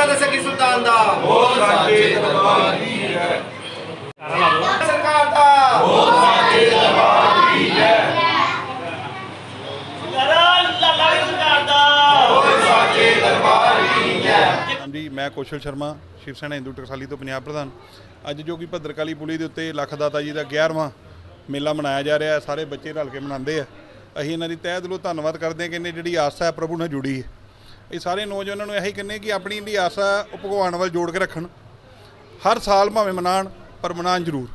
ਖਾਲਸਾ ਤੇ ਸੱਚੀ ਸੁਲਤਾਨ ਦਾ। ਉਹ ਸਾਚੇ ਦਰਬਾਰ ਦੀ ਹੈ। ਸਰਕਾਰ ਦਾ। ਹਾਂਜੀ ਮੈਂ ਕੌਸ਼ਲ ਸ਼ਰਮਾ ਸ਼ਿਵ ਸੈਨਾ ਹਿੰਦੂ ਟਕਸਾਲੀ ਤੋਂ ਪੰਜਾਬ ਪ੍ਰਧਾਨ। ਅੱਜ ਜੋ ਕਿ ਭੱਦਰਕਾਲੀ ਪੁਲੀ ਦੇ ਉੱਤੇ ਲੱਖਦਾਤਾ ਜੀ ਦਾ 11ਵਾਂ ਮੇਲਾ ਮਨਾਇਆ ਜਾ ਰਿਹਾ ਹੈ ਸਾਰੇ ਬੱਚੇ ਰਲ ਕੇ ਮਨਾਉਂਦੇ ਆ। ਅਸੀਂ ਇਹਨਾਂ ਦੀ ਤਹਿ ਦਿਲੋਂ ਧੰਨਵਾਦ ਕਰਦੇ ਹਾਂ ਕਿ ਇਹਨੇ ਜਿਹੜੀ ਆਸਾ ਹੈ ਪ੍ਰਭੂ ਨਾਲ ਜੁੜੀ ਹੈ। ਇਹ ਸਾਰੇ ਨੌਜਵਾਨਾਂ ਨੂੰ ਇਹੀ ਕਹਿੰਦੇ ਕਿ ਆਪਣੀ ਜਿਹੜੀ ਆਸਾ ਭਗਵਾਨ ਵੱਲ ਜੋੜ ਕੇ ਰੱਖਣ। ਹਰ ਸਾਲ ਭਾਵੇਂ ਮਨਾਣ ਪਰ ਮਨਾਣ ਜ਼ਰੂਰ।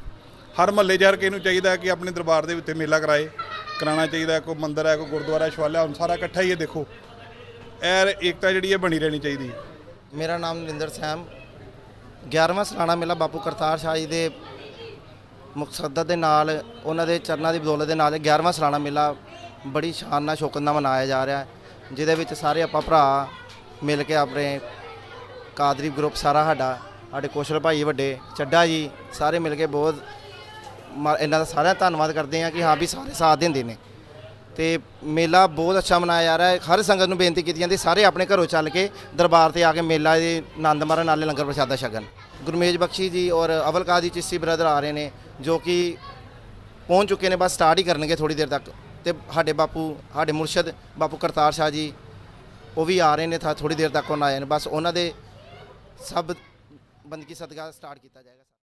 ਹਰ ਮਹੱਲੇ ਜਾ ਕੇ ਇਹਨੂੰ ਚਾਹੀਦਾ ਕਿ ਆਪਣੇ ਦਰਬਾਰ ਦੇ ਉੱਤੇ ਮੇਲਾ ਕਰਾਏ। ਕਰਾਉਣਾ ਚਾਹੀਦਾ, ਕੋਈ ਮੰਦਿਰ ਹੈ, ਕੋਈ ਗੁਰਦੁਆਰਾ, ਸ਼ਿਵਾਲਿਆ, ਹੁਣ ਸਾਰਾ ਇਕੱਠਾ ਹੀ ਹੈ, ਦੇਖੋ। ਇਹ ਏਕਤਾ ਜਿਹੜੀ ਹੈ ਬਣੀ ਰਹਿਣੀ ਚਾਹੀਦੀ ਮੇਰਾ ਨਾਮ ਨਰਿੰਦਰ ਸੈਮ। 11ਵਾਂ ਸਾਲਾਨਾ ਮੇਲਾ ਬਾਪੂ ਕਰਤਾਰ ਸ਼ਾਹ ਜੀ ਦੇ ਮੁਕਸਦਤ ਦੇ ਨਾਲ, ਉਹਨਾਂ ਦੇ ਚਰਨਾਂ ਦੀ ਬਦੌਲਤ ਦੇ ਨਾਲ 11ਵਾਂ ਸਾਲਾਨਾ ਮੇਲਾ ਬੜੀ ਸ਼ਾਨ ਨਾਲ, ਸ਼ੌਕਤ ਨਾਲ ਮਨਾਇਆ ਜਾ ਰਿਹਾ ਹੈ। ਜਿਹਦੇ ਵਿੱਚ ਸਾਰੇ ਆਪਾਂ ਭਰਾ ਮਿਲ ਕੇ ਆਪਣੇ ਕਾਦਰੀ ਗਰੁੱਪ ਸਾਰਾ ਸਾਡਾ, ਸਾਡੇ ਕੋਸ਼ਲ ਭਾਈ ਵੱਡੇ, ਚੱਡਾ ਜੀ, ਸਾਰੇ ਮਿਲ ਕੇ ਬਹੁਤ ਮ- ਇਹਨਾਂ ਦਾ ਸਾਰਿਆਂ ਦਾ ਧੰਨਵਾਦ ਕਰਦੇ ਹਾਂ ਕਿ ਹਾਂ ਵੀ ਸਾਰੇ ਸਾਥ ਦਿੰਦੇ ਨੇ। ਤੇ ਮੇਲਾ ਬਹੁਤ ਅੱਛਾ ਮਨਾਇਆ ਜਾ ਰਿਹਾ ਹੈ। ਹਰ ਸੰਗਤ ਨੂੰ ਬੇਨਤੀ ਕੀਤੀ ਜਾਂਦੀ, ਸਾਰੇ ਆਪਣੇ ਘਰੋਂ ਚੱਲ ਕੇ ਦਰਬਾਰ ਤੇ ਆ ਕੇ ਮੇਲਾ ਦੇ ਆਨੰਦ ਮਾਰਨ ਨਾਲੇ ਲੰਗਰ ਪ੍ਰਸ਼ਾਦਾ ਛਕਣ। ਗੁਰਮੇਜ ਬਖਸ਼ੀ ਜੀ ਔਰ ਅਵਲ ਕਾਦੀ ਚਿਸ਼ਤੀ ਬ੍ਰਦਰ ਆ ਰਹੇ ਨੇ, ਜੋ ਕਿ ਪਹੁੰਚ ਚੁੱਕੇ ਨੇ, ਬਸ ਸਟਾਰਟ ਹੀ ਕਰਨਗੇ ਥੋੜੀ ਦੇਰ ਤੱਕ। ਤੇ ਸਾਡੇ ਬਾਪੂ, ਸਾਡੇ ਮੁਰਸ਼ਦ ਬਾਪੂ ਕਰਤਾਰ ਸ਼ਾਹ ਜੀ, ਉਹ ਵੀ ਆ ਰਹੇ ਨੇ ਥੋੜੀ ਦੇਰ ਤੱਕ ਉਹਨਾਂ ਆਏ ਨੇ। ਬਸ ਉਹਨਾਂ ਦੇ ਸਭ ਬੰਦਗੀ ਸਦਕਾ ਸਟਾਰਟ ਕੀਤਾ ਜਾਏਗਾ।